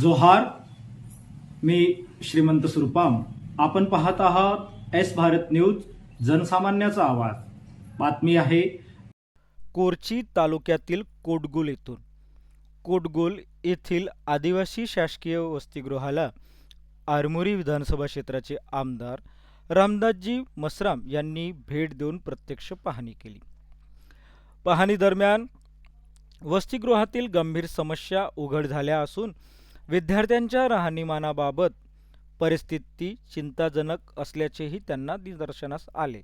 जोहार मी श्रीमंत सुरपाम. आपण पाहत आहात एस भारत न्यूज जनसामान्याचा आवाज. बातमी आहे. कोरची तालुक्यातील कोटगुल येथून. कोटगुल येथील आदिवासी शासकीय वसतिगृहाला आरमोरी विधानसभा क्षेत्राचे आमदार रामदासजी मसराम यांनी भेट देऊन प्रत्यक्ष पाहणी केली. पाहणी दरम्यान वसतिगृहातील गंभीर समस्या उघड झाल्या असून विद्यार्थ्यांच्या राहणीमानाबाबत परिस्थिती चिंताजनक असल्याचेही त्यांना निदर्शनास आले.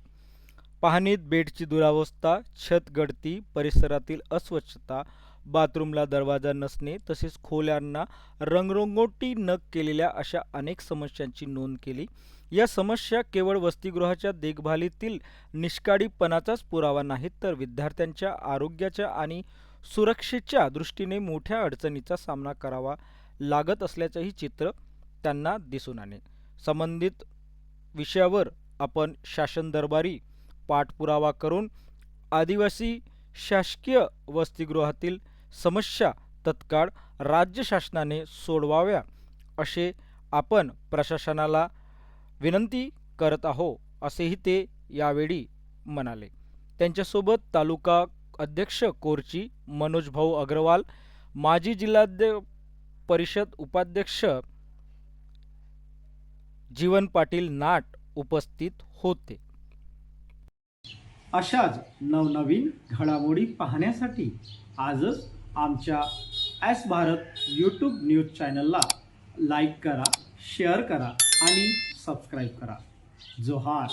पाहणीत बेडची दुरावस्था छत गळती परिसरातील अस्वच्छता बाथरूमला दरवाजा नसणे तसेच खोल्यांना रंगरंगोटी न केलेल्या अशा अनेक समस्यांची नोंद केली. या समस्या केवळ वसतिगृहाच्या देखभालीतील निष्काळीपणाचाच पुरावा नाहीत तर विद्यार्थ्यांच्या आरोग्याच्या आणि सुरक्षेच्या दृष्टीने मोठ्या अडचणीचा सामना करावा लागत असल्याचंही चित्र त्यांना दिसून आले. संबंधित विषयावर आपण शासन दरबारी पाठपुरावा करून आदिवासी शासकीय वसतिगृहातील समस्या तत्काळ राज्य शासनाने सोडवाव्या असे आपण प्रशासनाला विनंती करत आहो असेही ते यावेळी म्हणाले. त्यांच्यासोबत तालुका अध्यक्ष कोरची मनोज भाऊ अग्रवाल माजी जिल्हाध्य परिषद उपाध्यक्ष जीवन पाटील नाट उपस्थित होते. अशाच नवनवीन घडामोडी पाहण्यासाठी आजच आमच्या एस भारत यूट्यूब न्यूज चॅनलला लाईक करा शेअर करा आणि सबस्क्राईब करा. जोहार.